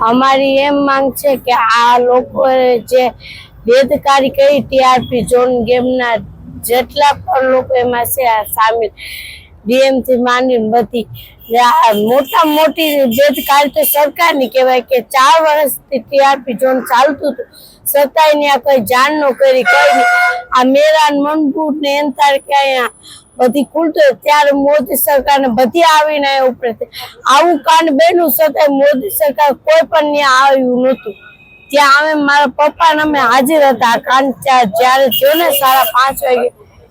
અમારી એમ માંગ છે કે આ લોકો જે વેદકારી કરી ટીઆરપી ઝોન ગેમના જેટલા પણ લોકો એમાં છે સામેલ ડીએમથી માંડીને બધી. મોટા મોટી બેદકારી તો સરકારની કહેવાય કે ચાર વર્ષથી ટીઆરપી ઝોન ચાલતું હતું. છતાંય ત્યાં કઈ જાણ ન કરી, કઈ નહીં. આ મેરાન મનબૂર ને એન કે અહીંયા બધી ખુલતો ત્યારે મોદી સરકારને બધી આવીને ઉપર આવું કાંડ બન્યું છતાંય મોદી સરકાર કોઈ પણ ત્યાં આવ્યું નહોતું. ત્યાં અમે મારા પપ્પા ને અમે હાજર હતા. કાંડ જ્યારે જો ને સાડા પાંચ વાગે,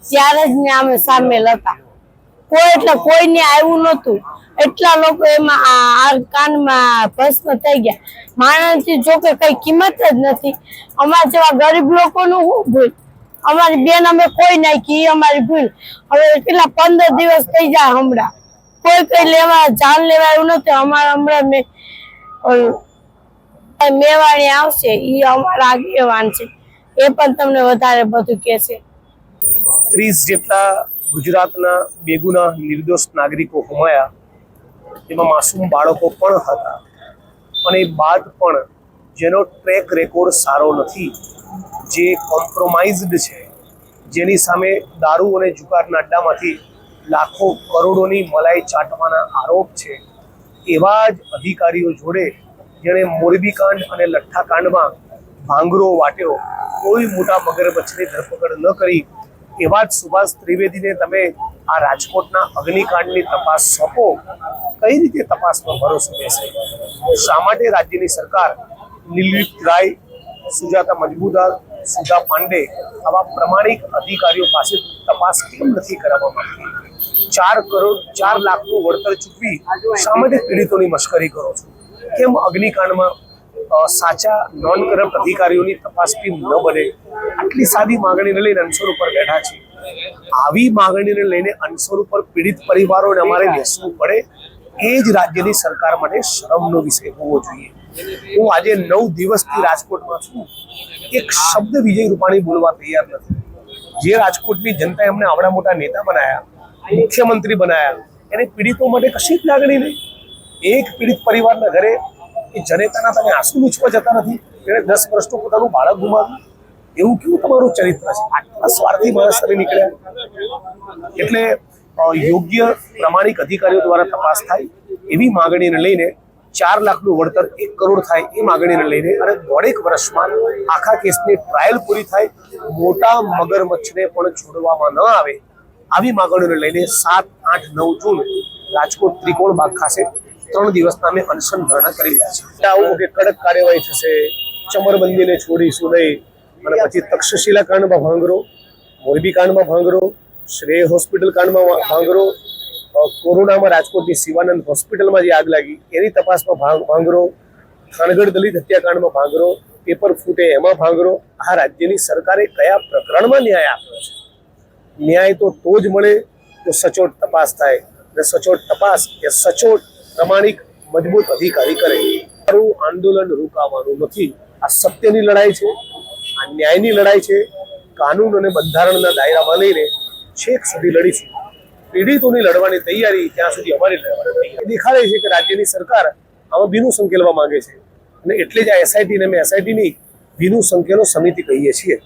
ત્યારે જ અમે સામેલ હતા. કોઈ એટલે કોઈને આવ્યું નહોતું. એટલા લોકો એમાં આ કાનમાં ભસ્મ થઈ ગયા. માણસની જો કે કઈ કિંમત જ નથી. અમારા જેવા ગરીબ લોકોનું શું ભૂલ? અમારી બેન અમે કોઈ નાખી એ અમારી ભૂલ. હવે કેટલા પંદર દિવસ થઈ જાય હમણાં. કોઈ કઈ લેવા, જાન લેવા આવ્યું નથી અમારા હમણાં મેં મેવાણી આવશે એ અમારા આગેવાન છે. એ પણ તમને વધારે બધું કહેશે. ત્રીસ જેટલા ગુજરાતના બેગુના નિર્દોષ નાગરિકો હોમાયા, તેમાં માસૂમ બાળકો પણ હતા. અને બાદ પણ જેનો ટ્રેક રેકોર્ડ સારો નથી, જે કોમ્પ્રોમાઇઝડ છે, જેની સામે દારૂ અને જુગારના અડ્ડામાંથી લાખો કરોડોની મલાઈ ચાટવાના આરોપ છે, એવા જ અધિકારીઓ જોડે જેણે મોરબી કાંડ અને લઠ્ઠાકાંડમાં ભાંગરો વાટ્યો, કોઈ મોટા મગરમચ્છની ધરપકડ ન કરી એવા જ સુભાષ ત્રિવેદીને તમે આ રાજકોટના અગ્નિકાંડની તપાસ સોંપો, કઈ રીતે તપાસનો ભરોસો બેસે? શા માટે રાજ્યની સરકાર નિલિપ્ત રાય, સુજાતા મજબૂદાર સુધા પાંડે આવા પ્રમાણિક અધિકારીઓ પાસે તપાસ કેમ નથી કરાવવામાં આવતી ચાર કરોડ, ચાર લાખનું વળતર ચૂકવી શા માટે પીડિતોની મશ્કરી કરો છો? કેમ અગ્નિકાંડમાં સાચા નોન કરપ્ટ અધિકારીઓની તપાસ ટીમ ન બને, આટલી સાદી માંગણીને લઈને અનસર ઉપર બેઠા છે. આવી માંગણીને લઈને અનસર ઉપર પીડિત પરિવારોને અમારે બેસવું પડે, એ જ રાજ્યની સરકાર માટે શરમનો વિષય હોવો જોઈએ. હું આજે નવ દિવસથી રાજકોટમાં છું. એક શબ્દ વિજય રૂપાણી બોલવા તૈયાર નથી. જે રાજકોટની જનતાએ અમને આવડા મોટા નેતા બનાયા, મુખ્યમંત્રી બનાયા, એને પીડિતો માટે કશી જ લાગણી નહીં. એક પીડિત પરિવારના ઘરે એ જનેતાના તમે આંસુ લૂછવા જતા નથી. એણે દસ વર્ષનું પોતાનું બાળક ગુમાવ્યું. એવું કેવું તમારું ચરિત્ર છે? આટલા સ્વાર્થી માણસ તમે નીકળ્યા. એટલે યોગ્ય પ્રમાણિક અધિકારીઓ દ્વારા તપાસ થાય, એવી માગણીને લઈને ચાર લાખનું વળતર, એક કરોડ થાય એ માગણીને લઈને અને દોઢેક વર્ષમાં આખા કેસની ટ્રાયલ પૂરી થાય, મોટા મગરમચ્છને પણ છોડવામાં ન આવે, આવી માગણીને લઈને સાત, આઠ, નવ જૂન રાજકોટ ત્રિકોણ બાગ ખાતે ત્રણ દિવસના અમે અનશન ધરણા કરી રહ્યા છીએ. આવું કે કડક કાર્યવાહી થશે, ચમરબંધીને છોડીશું નહીં, અને પછી તક્ષશિલા કાંડમાં ભાંગરો, મોરબી કાંડમાં ભાંગરો, શ્રેય હોસ્પિટલ કાંડમાં ભાંગરો કોરોનામાં રાજકોટની શિવાનંદ હોસ્પિટલમાં જે આગ લાગી, એની તપાસમાં ભાંગ- ભાંગરો, થાનગઢ દલિત હત્યાકાંડમાં ભાંગરો, પેપર ફૂટે એમાં ભાંગરો. આ રાજ્યની સરકારે કયા પ્રકરણમાં ન્યાય આપ્યો છે? ન્યાય તો તો જ મળે, તો સચોટ તપાસ થાય. અને સચોટ તપાસ એ સચોટ પ્રમાણિક મજબૂત અધિકારી કરે. મારું આંદોલન રોકાવાનું નથી. આ સત્યની લડાઈ છે, આ ન્યાયની લડાઈ છે. કાનૂન અને બંધારણના દાયરામાં લઈને છેક સુધી લડીશું. પીડિતોની લડવાની તૈયારી ત્યાં સુધી અમારી લડવાની તૈયારી. દેખાડે છે કે રાજ્યની સરકાર આમાં ભીનું સંકેલવા માંગે છે. અને એટલે જ આ એસઆઈટીને અમે એસઆઈટીની ભીનું સંકેલો સમિતિ કહીએ છીએ.